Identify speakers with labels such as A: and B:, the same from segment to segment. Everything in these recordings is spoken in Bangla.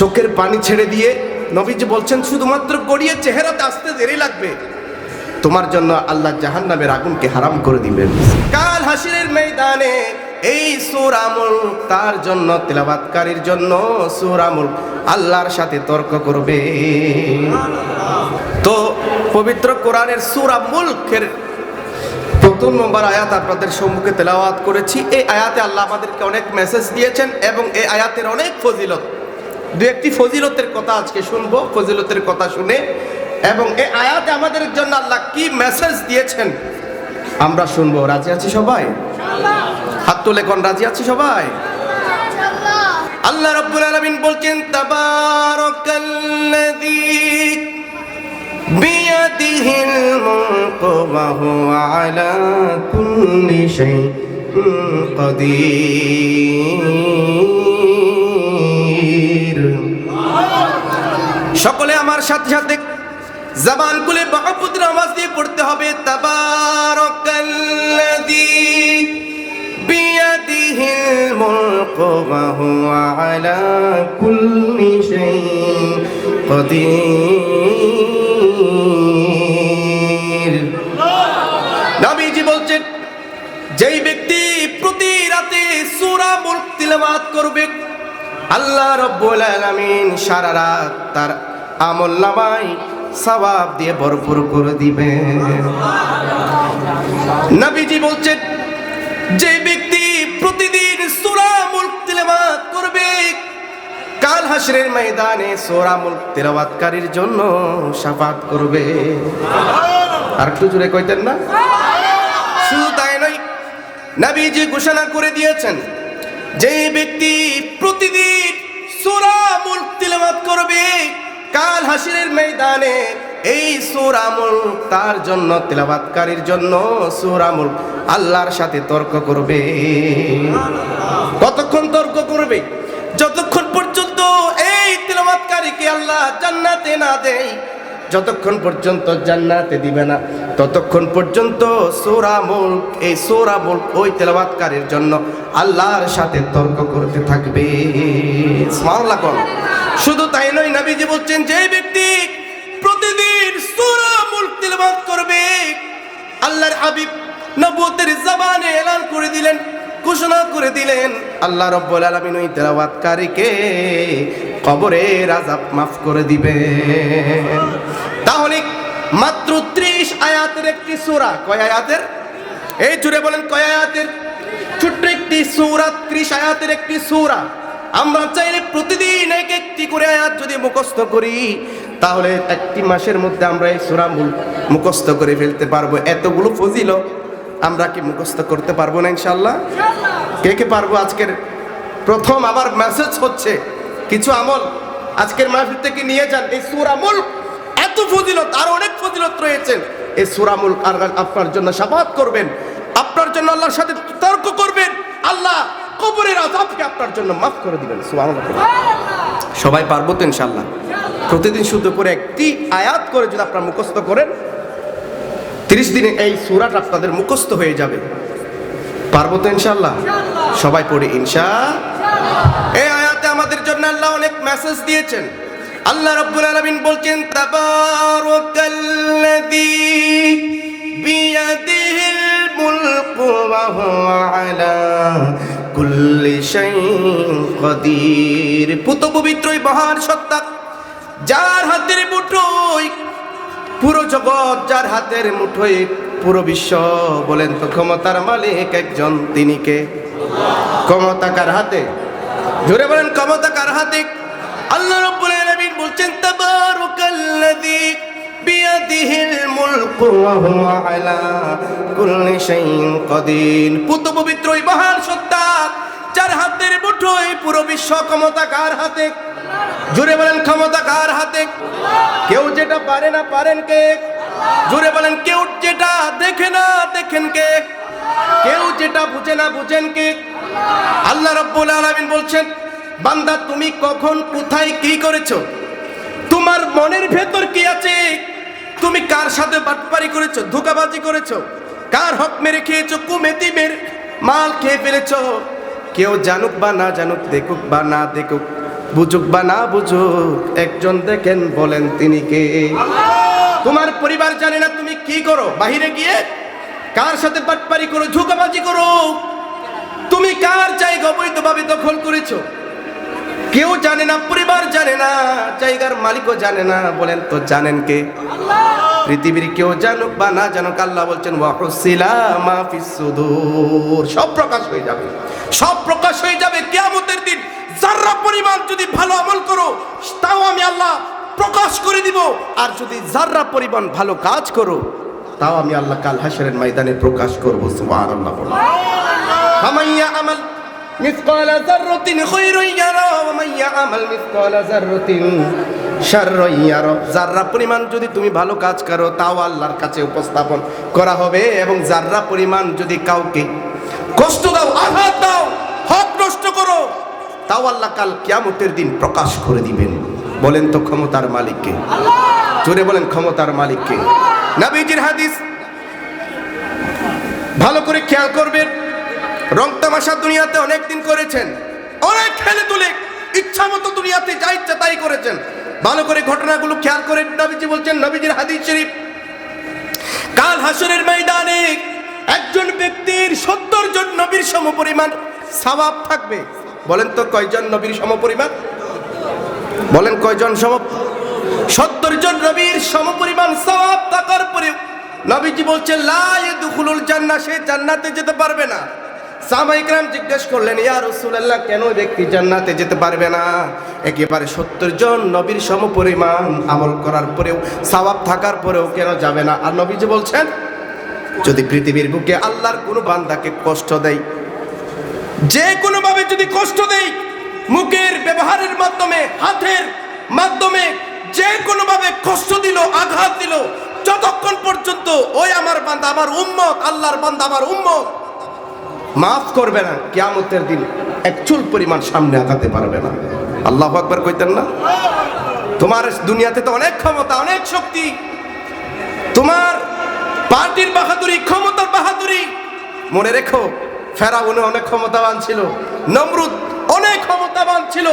A: চোখের পানি ছেড়ে দিয়ে নবীজি বলছেন, শুধুমাত্র গড়িয়ে চেহারাতে আসতে দেরি লাগবে। তোমার জন্য আল্লাহ জাহান্নামের আগুনকে হারাম করে দিবেন কাল হাসিরের ময়দানে এই সুরামুল, তার জন্য তেলাবাতকারীর জন্য সুরামুল আল্লাহর সাথে তর্ক করবে। তো পবিত্র কোরআনের সুরা মুলকের প্রথম নম্বর আয়াত আপনাদের সম্মুখে তেলাওয়াত করেছি। এই আয়াতে আল্লাহ আমাদেরকে অনেক মেসেজ দিয়েছেন এবং এই আয়াতের অনেক ফজিলত দু একটি ফজিলতের কথা আজকে শুনব, ফজিলতের কথা শুনে। এবং এ আয়াতে আমাদের জন্য আল্লাহ কি মেসেজ দিয়েছেন আমরা শুনব। রাজি আছি সবাই? হাত তুলে কোন রাজি আছি সবাই? আল্লাহ রব্বুল আলামিন বলছেন, তাবারাকাল্লাযী বিয়াদিহিল মুলকু ওয়া হুয়া আলা কুল্লি শাইইন কাদির সকলে আমার সাথে সাথে জবান কুলে বাপুত্র আওয়াজ দিয়ে পড়তে হবে, তাবারকাল্লাযী বলছেন, যেই ব্যক্তি প্রতি রাতে সুরা মুলক তিলবাদ করবে, আল্লাহ রব্বুল আলামিন সারা রাত তার আমল নামায় সওয়াব দিয়ে ভরপুর করে দিবে। নবীজি বলছেন, যে ব্যক্তি প্রতিদিন সূরা তিলাওয়াত করবে, কাল হাসরের ময়দানে সোরা মুলক তিলাওয়াতকারীর জন্য শাফাত করবে। আর একটু জোরে কইতেন না? শুধু তাই নয়, নবীজি ঘোষণা করে দিয়েছেন, যে ব্যক্তি প্রতিদিন সূরা মুলক তিলাওয়াত করবে কাল হাসিরের ময়দানে এই সুরামুল তার জন্য তেলাবাতকারীর জন্য সুরামুল আল্লাহর সাথে তর্ক করবে। কতক্ষণ তর্ক করবে? যতক্ষণ পর্যন্ত এই তেলাবাতকারীকে আল্লাহ জান্নাতে না দেয় যতক্ষণ পর্যন্ত জান্নাতে দিবে না, ততক্ষণ পর্যন্ত সোরা মুল্ক, এই সোরা মুল্ক ওই তেলাবাতকারীর জন্য আল্লাহর সাথে তর্ক করতে থাকবে। শুধু তাই নয়, নবীজি বলছেন যে ব্যক্তি প্রতিদিন সোরা মুল্ক তেলাবাত করবে, আল্লাহর হাবিব নবুয়তের জবানে এলান করে দিলেন, ঘোষণা করে দিলেন, আল্লাহ রব্বুল আলামিন ওই তেলাওয়াতকারীকে কবরের আযাব মাফ করে দিবে। তাহলে মাত্র 30 আয়াতের একটি সূরা, কয় আয়াতের? এই জুড়ে বলেন কয় আয়াতের? ছোট্ট একটি সূরা 30 আয়াতের একটি সূরা। আমরা চাইলে প্রতিদিন এক একটি করে আয়াত যদি মুখস্থ করি, তাহলে একটি মাসের মধ্যে আমরা এই সূরা মুখস্থ করে ফেলতে পারব। এতগুলো ফজিলত আমরা কি মুখস্থ করতে পারব না ইনশাল্লাহ কে কে পারব? আজকের প্রথম আমার মেসেজ হচ্ছে কিছু আমল আজকের মাহফিল থেকে নিয়ে যান। এই সুরামুল এত ফজিলত, আর অনেক ফজিলত রয়েছে। এই সুরামুল আর আপনার জন্য সাফাত করবেন। আপনার জন্য আল্লাহর সাথে তর্ক করবেন। আল্লাহ কবরের আজাবকে আপনার জন্য মাফ করে দিবেন। সবাই পারব তো ইনশাল্লাহ প্রতিদিন শুদ্ধ করে একটি আয়াত করে যদি আপনারা মুখস্থ করেন, তিরিশ দিনে এই সুরাটা আপনাদের মুখস্থ হয়ে যাবে। পারব তো ইনশাল্লাহ সবাই পড়ে ইনশা এই আমাদের জন্য আল্লাহ অনেক মেসেজ দিয়েছেন। আল্লাহ রাব্বুল আলামিন বলছেন, তাবারাকাল্লাযী বিয়াদিহিল মুলকু মহান সত্তা, যার হাতের মুঠোয়, পুরো জগৎ যার হাতের মুঠোয়, পুরো বিশ্ব বলেন তো ক্ষমতার মালিক একজন, তিনি কে? ক্ষমতা কার হাতে? জোরে বলেন, ক্ষমতা কার হাতে? আল্লাহ রাব্বুল আলামিন বলছেন, তাবারাকাল্লাযী বিয়াদিহিল মুলকু ওয়া হুয়া আলা কুল্লি শাইইন কাদির। পুত পবিত্র ওই মহান সত্তা, যার হাতের মুঠোয় পুরো বিশ্ব ক্ষমতা কার হাতে? জুড়ে বলেন, ক্ষমতা কার হাতে? কেউ যেটা পারে না পারেন কে? জুড়ে বলেন, কেউ যেটা দেখে না দেখেন কে? কেউ যেটা বুঝে না বুঝেন কে? আল্লাহ রাব্বুল আলামিন বলছেন বান্দা তুমি কখন কোথায় কি করেছ? তোমার মনের ভেতর কি আছে? তুমি কার সাথে বাটপারি করেছ ধোকাবাজি করেছ? কার হক মেরে খেয়েছো কুমেতিমের মাল খেয়ে ফেলেছো? কেউ জানুক বা না জানুক দেখুক বা না দেখুক বুঝুক বা না বুঝুক একজন দেখেন বলেন তিনি কে? তোমার পরিবার জানে না তুমি কি করো বাহিরে গিয়ে কার সাথে পাটপারি করো ঝুঁকাবাজি করো জায়গা অবৈধভাবে দখল করেছ? কেউ জানে না, পরিবার জানে না, জায়গার মালিকও জানে না, বলেন তো জানেন কে? পৃথিবীর কেউ জানুক বা না জানুক, আল্লাহ বলছেন সব প্রকাশ হয়ে যাবে। সব প্রকাশ হয়ে যাবে কিয়ামতের দিন। যারা পরিমাণ যদি ভালো আমল করো, তাও আমি আল্লাহ প্রকাশ করে দিব। আর যদি যারা পরিমাণ ভালো কাজ করো তাও আমি আল্লাহ কাল হাসরের ময়দানে প্রকাশ করব, সুবহানাল্লাহ বলো। কামাইয়া আমাল মিসকাল যাররাতিন খায়রুন ইয়ারা ওয়া মাইয়া আমাল মিসকাল যাররাতিন যাররা পরিমাণ যদি তুমি ভালো কাজ করো, তাও আল্লাহর কাছে উপস্থাপন করা হবে এবং যাররা পরিমাণ যদি কাউকে কষ্ট দাও, আঘাত দাও হক নষ্ট করো, তাও আল্লাহ কাল কিয়ামতের দিন প্রকাশ করে দিবেন। বলেন তো ক্ষমতার মালিককে। জোরে বলেন ক্ষমতার মালিককে। নবীজির হাদিস। ভালো করে খেয়াল করবেন। রং তামাশা দুনিয়াতে অনেক দিন করেছেন। অনেক খেলে তুলে ইচ্ছা মতো দুনিয়াতে যা ইচ্ছা তাই করেছেন। ভালো করে ঘটনাগুলো খেয়াল করে নবীজি বলছেন, নবীজির হাদিস শরীফ। কাল হাসরের ময়দানে একজন ব্যক্তির সত্তর জন নবীর সমপরিমাণ সওয়াব থাকবে। বলেন তো কয়জন নবীর সমপরিমাণ? বলেন কয়জন সম? সত্তর জন নবীর সমপরিমাণ সওয়াব থাকার পরেও নবীজি বলছেন, লা ইয়াদখুলুল জান্নাহ সে জান্নাতে যেতে পারবে না। সাহাবাইকরাম জিজ্ঞেস করলেন, ইয়া রাসূলুল্লাহ, কেন ব্যক্তি জান্নাতে যেতে পারবে না? একেবারে সত্তর জন নবীর সমপরিমাণ আমল করার পরেও, সওয়াব থাকার পরেও কেন যাবে না? আর নবীজি বলছেন, যদি পৃথিবীর বুকে আল্লাহর কোনো বান্দাকে কষ্ট দেয় যে কোনোভাবে যদি কষ্ট দেই মুখের ব্যবহারের মাধ্যমে, হাতের মাধ্যমে যে কোনোভাবে কষ্ট দিল, আঘাত দিল, যতক্ষণ পর্যন্ত ওই আমার বান্দা, আমার উম্মত, আল্লাহর বান্দা, আমার উম্মত, মাফ করবে না, কিয়ামতের দিন এক চুল পরিমাণ সামনে আগাতে পারবে না। আল্লাহ আকবার কইতেন না? তোমার দুনিয়াতে তো অনেক ক্ষমতা, অনেক শক্তি। তোমার পার্টির বাহাদুরি, ক্ষমতার বাহাদুরি, মনে রেখো ফেরাউনে অনেক ক্ষমতাবান ছিল, নমরুদ অনেক ক্ষমতাবান ছিল,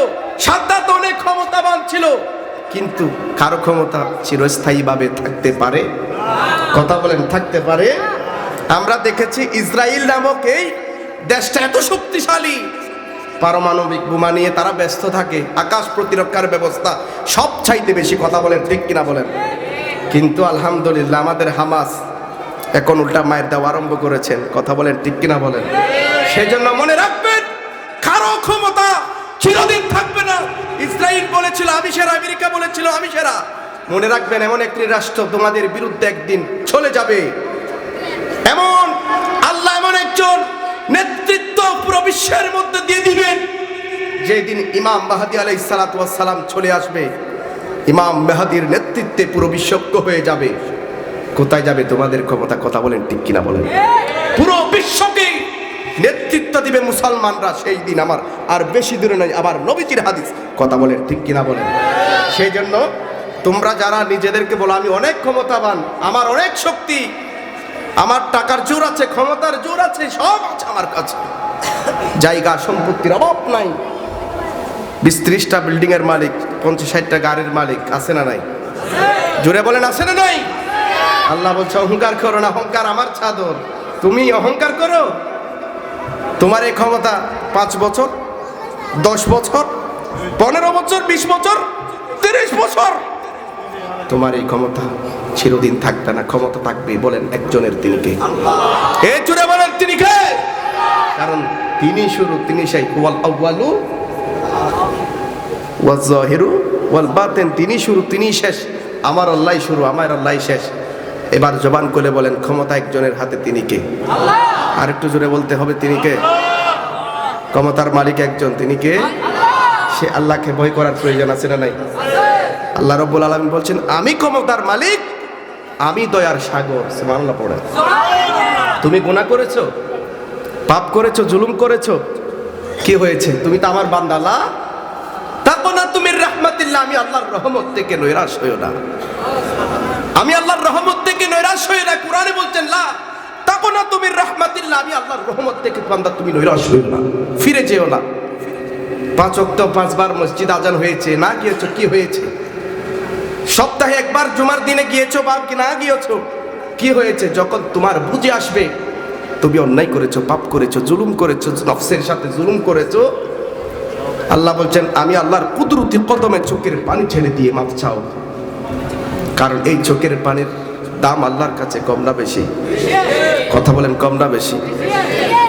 A: সাদ্দাত অনেক ক্ষমতাবান ছিল। কিন্তু কারও ক্ষমতা চিরস্থায়ীভাবে থাকতে পারে? কথা বলেন, থাকতে পারে? আমরা দেখেছি ইসরায়েল নামক এই দেশটা এত শক্তিশালী। পারমাণবিক বোমা নিয়ে তারা ব্যস্ত থাকে, আকাশ প্রতিরক্ষার ব্যবস্থা সব চাইতে বেশি কথা বলেন, ঠিক কিনা বলেন? কিন্তু আলহামদুলিল্লাহ আমাদের হামাস এখন উল্টা মায়ের দেওয়া আরম্ভ করেছেন, কথা বলেন, ঠিক কিনা বলেন? সেই জন্য মনে রাখবেন, কারও চিরদিন থাকবে না। ইসরায়েল বলেছিল, আমি সেরা, আমেরিকা বলেছিল, আমি সেরা। মনে রাখবেন, এমন একটি রাষ্ট্র তোমাদের বিরুদ্ধে একদিন চলে যাবে। এমন, আল্লাহ এমন একজন নেতৃত্ব পুরো বিশ্বের মধ্যে দিয়ে দিবেন, যেদিন ইমাম মাহাদি আলাই সালাম চলে আসবে। ইমাম মেহাদির নেতৃত্বে পুরো বিশ্বজ্ঞ হয়ে যাবে। কোথায় যাবে তোমাদের ক্ষমতা? কথা বলেন ঠিক কিনা বলেন। পুরো বিশ্বকে নেতৃত্ব দিবে মুসলমানরা সেই দিন আমার। আর বেশি দূরে নয়, আবার নবীজির হাদিস কথা বলেন, ঠিক কিনা বলেন? সেই জন্য তোমরা যারা নিজেদেরকে বলো, আমি অনেক ক্ষমতাবান, আমার অনেক শক্তি, আমার টাকার জোর আছে, ক্ষমতার জোর আছে, সব আছে আমার কাছে। জায়গা সম্পত্তির অভাব নাই। বিশ ত্রিশটা বিল্ডিং এর মালিক, পঞ্চাশ ষাটটা গাড়ির মালিক, আছে না নাই? জোরে বলেন, আছে না নাই? আল্লাহ বলছে, অহংকার করো না, অহংকার আমার চাদর। তুমি অহংকার করো? তোমার এই ক্ষমতা পাঁচ বছর, দশ বছর, পনেরো বছর, বিশ বছর, তিরিশ বছর। তোমার এই ক্ষমতা চিরদিন থাকবে না, ক্ষমতা থাকবে বলেন একজনের তিনি কে এ জুড়ে বলেন তিনি কে কারণ তিনি শুরু, তিনি সেই ওয়াল আউয়ালু ওয়াল জাহিরু, ওয়াল বাতেন, তিনি শুরু, তিনি শেষ। আমার আল্লাহ শুরু, আমার আল্লাহ শেষ। এবার জবান করে বলেন ক্ষমতা একজনের হাতে তিনি কে? আর একটু জোরে বলতে হবে তিনি কে? ক্ষমতার মালিক একজন তিনি কে? সে আল্লাহকে ভয় করার প্রয়োজন আছে না নাই? আল্লাহ রব্বুল আলমী বলছেন আমি ক্ষমতার মালিক আমি দয়ার সাগর। সুবহানাল্লাহ পড়ে তুমি গুনাহ করেছ? পাপ করেছ? জুলুম করেছ? কি হয়েছে? তুমি তো আমার বান্দালা তাকো না তুমি রাহমাতিল্লাহ। আমি আল্লাহর রহমত থেকে নৈরাশ হইও না। আমি আল্লাহর রহমত থেকে নৈরাশ হয়ে না কোরআনে বলছেন, লা তাকো না তুমি রাহমাতিল্লাহ। আমি আল্লাহর রহমত থেকে বান্দা তুমি নৈরাশ হইও না, ফিরে যেও না। পাঁচ অক্ত পাঁচবার মসজিদ আজান হয়েছে, না গিয়েছো, কি হয়েছে? সপ্তাহে একবার জুমার দিনে গিয়েছো বা কি না গিয়েছো? কি হয়েছে? যখন তোমার বুঝে আসবে, তুমি অন্যায় করেছ, পাপ করেছ, জুলুম করেছ, নফসের সাথে জুলুম করেছ। আল্লাহ বলছেন, আমি আল্লাহর কুদরতি কদমে চোখের পানি ছেড়ে দিয়ে মাপ চাও। কারণ এই চোখের পানির দাম আল্লাহর কাছে কম না বেশি। কথা বলেন, কম না বেশি।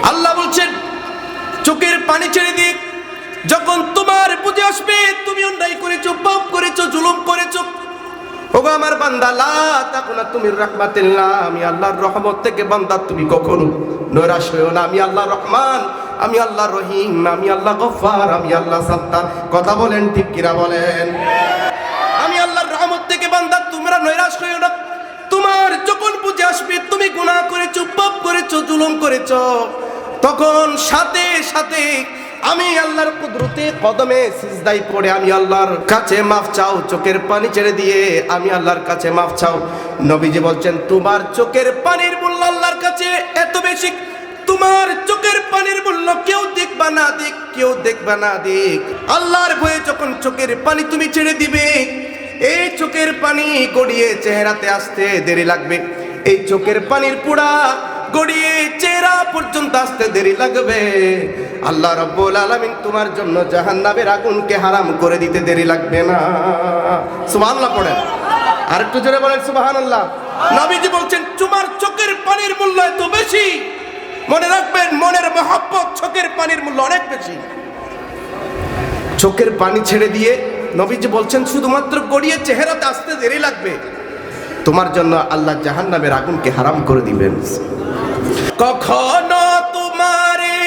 A: আল্লাহ বলছেন, চোখের পানি ছেড়ে দিয়ে যখন তোমার বুঝে আসবে, তুমি অন্যায় করেছ, পাপ করেছ, জুলুম করেছ, ওগো আমার বান্দা, লা তাকুনা তুমি রাহমাতিল্লাহ, আমি আল্লাহর রহমত থেকে বান্দা, তুমি কখনো নৈরাশ হইও না। আমি আল্লাহ রহমান, আমি আল্লাহ রহিম, আমি আল্লাহ গফফার, আমি আল্লাহ সাত্তার। কথা বলেন, ঠিক কিনা বলেন আমি আল্লাহর রহমত থেকে বান্দা তোমরা নৈরাশ হইও না তোমার যখন বুঝে আসবে, তুমি গুনাহ করেছ, পাপ করেছ, জুলুম করেছ, তখন সাথে সাথে আমি আল্লাহর কুদরতে কদমে সিজদাই পড়ে আমি আল্লাহর কাছে মাফ চাও, চোখের পানি ছেড়ে দিয়ে আমি আল্লাহর কাছে মাফ চাও। নবীজি বলছেন, তোমার চোখের পানির মূল্য আল্লাহর কাছে এত বেশি? তোমার চোখের পানির মূল্য কেউ দেখবা না দেখ কেউ দেখবা না দেখ আল্লাহর ভয়ে যখন চোখের পানি তুমি ছেড়ে দিবে এই চোখের পানি গড়িয়ে চেহারাতে আসতে দেরি লাগবে। এই চোখের পানির পুড়া গড়িয়ে চেহারা পর্যন্ত আসতে দেরি লাগবে। আল্লাহ রব্বুল আলামিন তোমার জন্য জাহান্নামের আগুনকে হারাম করে দিতে দেরি লাগবে না। সুবহানাল্লাহ পড়েন। আর একটু জোরে বলেন, সুবহানাল্লাহ। নবীজি বলছেন, তোমার চোখের পানির মূল্য এত বেশি? মনে রাখবেন, মনের মহাব্বত চোখের পানির মূল্য অনেক বেশি। চোখের পানি ছেড়ে দিয়ে নবীজি বলছেন, শুধুমাত্র গড়িয়ে চেহারাতে আসতে দেরি লাগবে। তোমার জন্য আল্লাহ জাহান্নামের আগুনকে হারাম করে দিবেন। কখনো তোমারে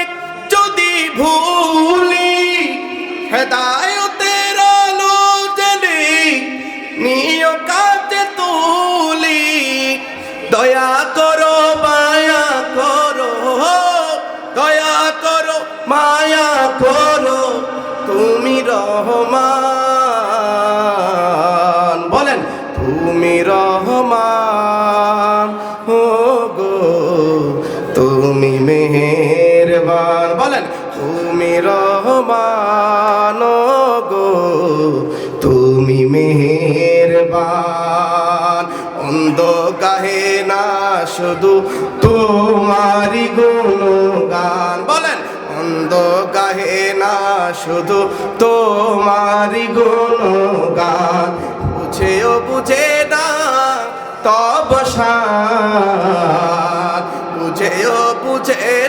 A: যদি ভুলি, হেদায়তের আলো জ্বলে নিয় কাছে তুলি। দয়া করো, মায়া করো, দয়া করো, মায়া করো, তুমি রহমান।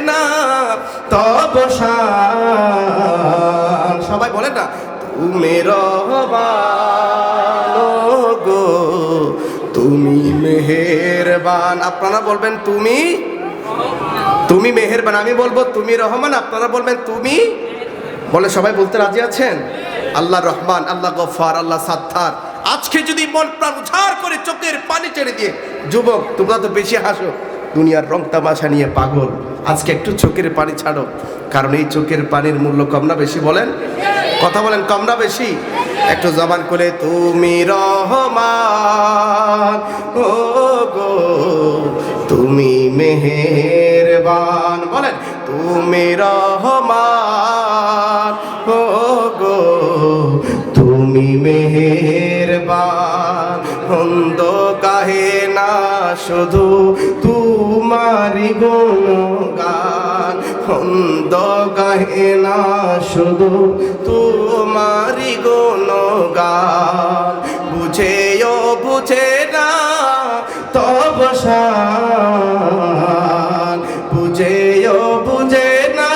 A: না, তব সবাই বলেন না, তুমি গো, তুমি মেহেরবান। আপনারা বলবেন, তুমি তুমি মেহেরবান। আমি বলব, তুমি রহমান। আপনারা বলবেন, তুমি বলে সবাই বলতে রাজি আছেন? আল্লাহ রহমান, আল্লাহ গফার, আল্লাহ সাত্তার আজকে যদি মন প্রাণ উছাড় করে চোখের পানি ছেড়ে দিয়ে, যুবক, তোমরা তো বেশি হাসো। দুনিয়ার রং তামাশা নিয়ে পাগল। আজকে একটু চোখের পানি ছাড়ো, কারণ এই চোখের পানির মূল্য কম না বেশি বলেন? কথা বলেন কম না বেশি? একটু জবান করে তুমি রহমান, ও গো, তুমি মেহেরবান। বলেন, তুমি রহমান, ও গো, তুমি মেহেরবান। হন্দ কাহে না শুধু গাহে না শুধু তোমারি গুণগান। বুঝেও বুঝে না, তব শান বুঝেও বুঝে না,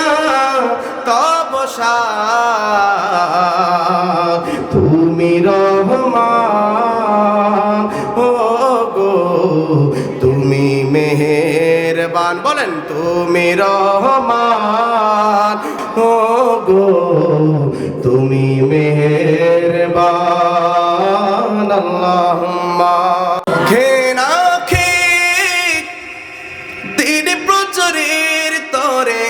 A: তব শান তুমি রহমান, ও গো, তুমি মেহেরবান। বলেন, তুমি রহমান। ও তুমি মেহেরবান, আল্লাহুম্মা। ঘেনা খে দিন প্রচুরের তরে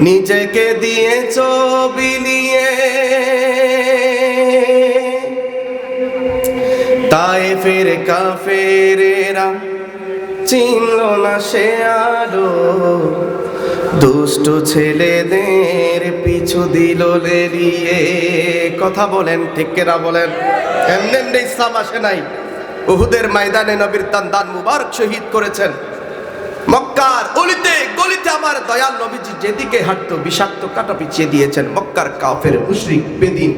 A: নিজেকে দিয়ে বিলিয়ে। তাই ফের কাফেরেরা চিনল না সে আলো। দুষ্ট ছেলেদের পিছু দিল লেলিয়ে। কথা বলেন, ঠিক কেনা বলেন? এমনি এমনি ইসলাম আসে নাই। উহুদের ময়দানে নবীর তান দান মুবারক শহীদ করেছেন। মক্কার অলিতে গলিতে আমার দয়াল নবীজি যেদিকে হাঁটতো, বিষাক্ত কাটা পিছিয়ে দিয়েছেন। মক্কার কাফের, মুশরিক, বেদিন,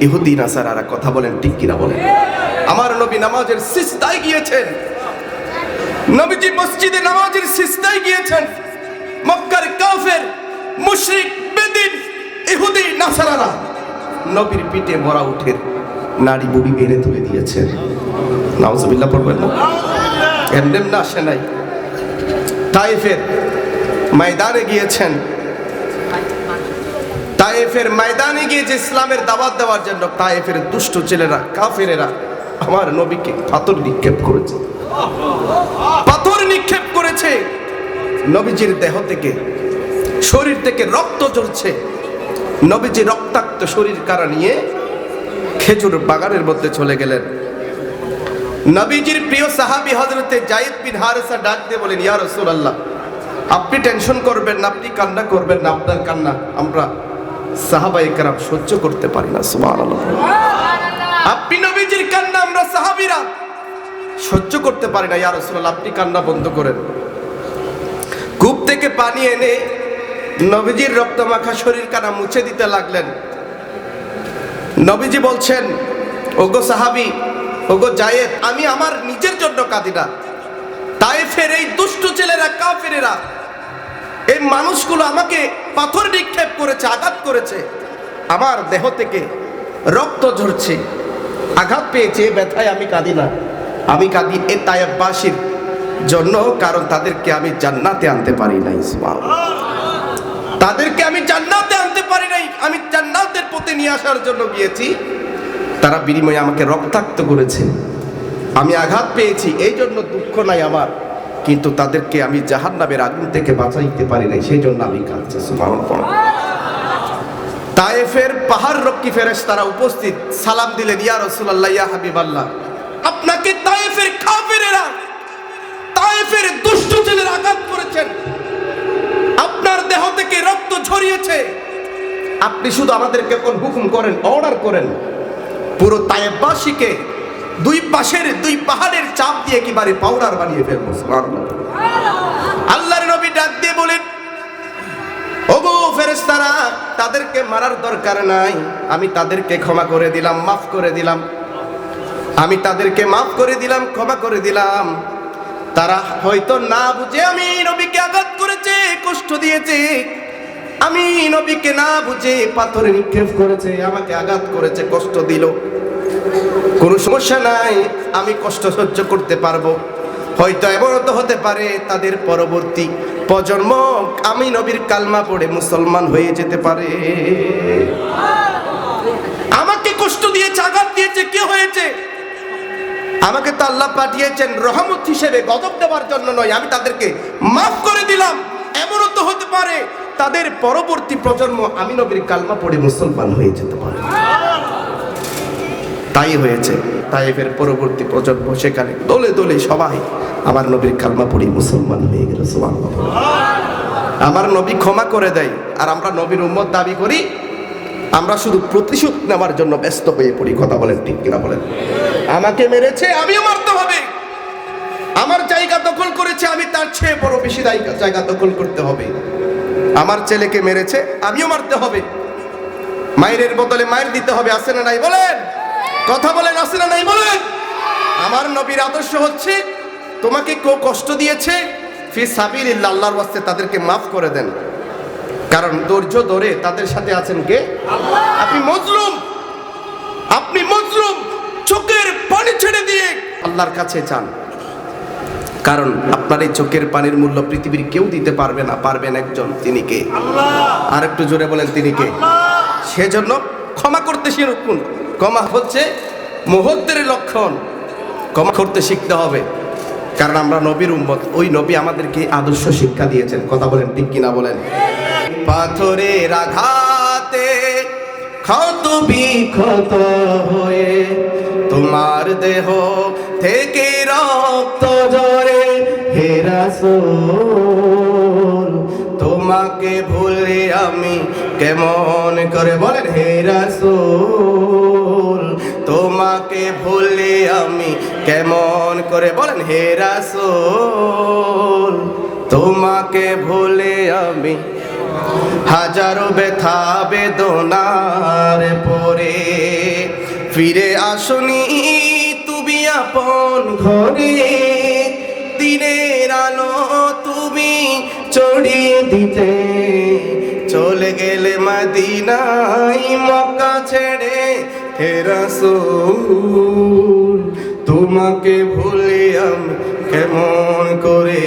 A: ইহুদি, নাসারারা, কথা বলেন, ঠিক কিনা বলেন? আমার নবী নামাজের সিজদায় গিয়েছেন। নবীজি মসজিদে নামাজের সিজদায় গিয়েছেন। মক্কার কাফের, মুশরিক, বেদিন, ইহুদি, নাসারারা। নবীর পিঠে মরা উঠের নারী বুড়ি বেড়ে তুলে দিয়েছেন নাউজুবিল্লাহ পড়বেন না? এমনি না আসে নাই। তাইফের ময়দানে গিয়েছেন। তাইফের ময়দানে গিয়ে যে ইসলামের দাওয়াত দেওয়ার জন্য তাইফের দুষ্ট ছেলেরা, কাফেরেরা আমার নবীকে পাথর নিক্ষেপ করেছে। পাথর নিক্ষেপ করেছে। নবীজির দেহ থেকে শরীর থেকে রক্ত ঝরছে নবীজি রক্তাক্ত শরীর কারা নিয়ে খেজুর বাগানের মধ্যে চলে গেলেন। নবীজির প্রিয় সাহাবী হজরতে জায়েদ বিন হারেসা ডাক দিয়ে বলেন ইয়া রাসূলুল্লাহ আপনি টেনশন করবেন না আপনি কান্না করবেন না আপনার কান্না আমরা সাহাবায়ে কেরাম সহ্য করতে পারি না সুবহানাল্লাহ। আপনি নবীজির কান্না আমরা সাহাবীরা সহ্য করতে পারি না ইয়া রাসূলুল্লাহ আপনি কান্না বন্ধ করেন। থেকে পানি এনে নবীজির রক্তমাখা শরীর কানা মুছে দিতে লাগলেন। নবীজি বলছেন, ওগো সাহাবি, ওগো জায়েদ, আমি আমার নিজের জন্য কাঁদি না। তাইফের এই দুষ্ট ছেলেরা, কাফেরেরা, এই মানুষগুলো আমাকে পাথর নিক্ষেপ করেছে, আঘাত করেছে। আমার দেহ থেকে রক্ত ঝরছে, আঘাত পেয়েছে ব্যথায় আমি কাঁদি না। আমি কাঁদি এ তায়েববাসীর জন্য, কারণ তাদেরকে আমি জান্নাতে আনতে পারি নাই। তাদেরকে আমি জান্নাতে আনতে পারি নাই। আমি জান্নাতের পথে নিয়ে আসার জন্য গিয়েছি। তারা বিনিময়ে আমাকে রক্তাক্ত করেছে। আমি আঘাত পেয়েছি, এই জন্য দুঃখ নাই আমার। কিন্তু তাদেরকে আমি জাহান্নামের আগুন থেকে বাঁচাইতে পারি নাই, সেই জন্য আমি কাঁদছি। তায়েফের পাহাড় রক্ষী ফেরেশ তারা উপস্থিত। সালাম দিলেন, ইয়া রাসূলুল্লাহ, ইয়া হাবিবাল্লাহ, আপনাকে তায়েফের কাফেরেরা তায়েফের দুষ্ট ছেলেরা আঘাত করেছেন। আপনার দেহ থেকে রক্ত ঝরিয়েছে। আপনি শুধু আমাদেরকে কোন হুকুম করেন, অর্ডার করেন। পুরো তায়েববাসীকে দুই পাশের দুই পাহাড়ের চাপ দিয়ে একেবারে পাউডার বানিয়ে ফেলব। আল্লাহর নবী ডাক দিয়ে বলেন, ওগো ফেরেশতারা, তাদেরকে মারার দরকার নাই। আমি তাদেরকে ক্ষমা করে দিলাম, মাফ করে দিলাম। আমি তাদেরকে মাফ করে দিলাম, ক্ষমা করে দিলাম। তারা হয়তো না বুঝে আমি নবীকে আঘাত করেছে, কষ্ট দিয়েছে। আমি নবীকে না বুঝে পাথরে নিক্ষেপ করেছে, আমাকে আঘাত করেছে, কষ্ট দিল। কোনো সমস্যা নাই, আমি কষ্ট সহ্য করতে পারব। হয়তো এমনও তো হতে পারে তাদের পরবর্তী প্রজন্ম, আমি নবীর কালমা পড়ে মুসলমান হয়ে যেতে পারে। আমাকে কষ্ট দিয়েছে, আঘাত দিয়েছে, কে হয়েছে? আমাকে তো আল্লাহ পাঠিয়েছেন রহমত হিসেবে গজব দেওয়ার জন্য নয়, আমি তাদেরকে মাফ করে দিলাম এমনও তো হতে পারে তাদের পরবর্তী প্রজন্ম আমি নবীর কালমা পড়ে মুসলমান হয়ে যেতে পারে তাই হয়েছে, তাইফের পরবর্তী প্রজন্ম সেখানে দলে দলে সবাই আমার নবীর কালমা পড়ে মুসলমান হয়ে গেল। আমার নবী ক্ষমা করে দেয়, আর আমরা নবীর উম্মত দাবি করি আমরা শুধু প্রতিশোধ নেওয়ার জন্য ব্যস্ত হয়ে পড়ি, কথা বলেন ঠিক কিনা বলেন। আমাকে মেরেছে, আমিও মারতে হবে। আমার জায়গা দখল করেছে, আমি তার চেয়ে বড় বেশি জায়গা দখল করতে হবে। আমার ছেলেকে মেরেছে, আমিও মারতে হবে। মায়ের বদলে মায়ের দিতে হবে আসে না নাই বলেন? কথা বলেন আসে না নাই বলেন? আমার নবীর আদর্শ হচ্ছে, তোমাকে কেউ কষ্ট দিয়েছে, ফি সাবিলিল্লাহ, আল্লাহর ওয়াস্তে তাদেরকে মাফ করে দেন। কারণ ধৈর্য ধরে তাদের সাথে আছেন কে? আপনি মজলুম! আপনি মজলুম! চোখের পানি ছেড়ে দিয়ে আল্লাহর কাছে চান কারণ আপনার এই চোখের পানির মূল্য পৃথিবীর কেউ দিতে পারবে না পারবেন একজন তিনি কে? আর একটু জোরে বলেন তিনি কে? সেজন্য ক্ষমা করতে শিখুন। ক্ষমা হচ্ছে মুহূর্তের লক্ষণ। ক্ষমা করতে শিখতে হবে। কারণ আমরা নবীর উম্মত ওই নবী আমাদেরকে আদর্শ শিক্ষা দিয়েছেন। কথা বলেন ঠিক কিনা বলেন? পাথরের আঘাতে ক্ষত বিক্ষত হয়ে তোমার দেহ থেকে রক্ত জরে হেরাসোল তোমাকে ভুলে আমি কেমন করে বলেন, হে রাসূল, তোমাকে ভুলে আমি কেমন করে বলেন, হে রাসূল, তোমাকে ভুলে আমি হাজারো ব্যথা বেদনার পরে ফিরে আসনি তুমি আপন ঘরে। দিনের আলো তুমি চড়িয়ে দিতে। চলে গেলে মাদিনাই মক্কা ছেড়ে হে রাসূল, তোমাকে ভুলে কেমন করে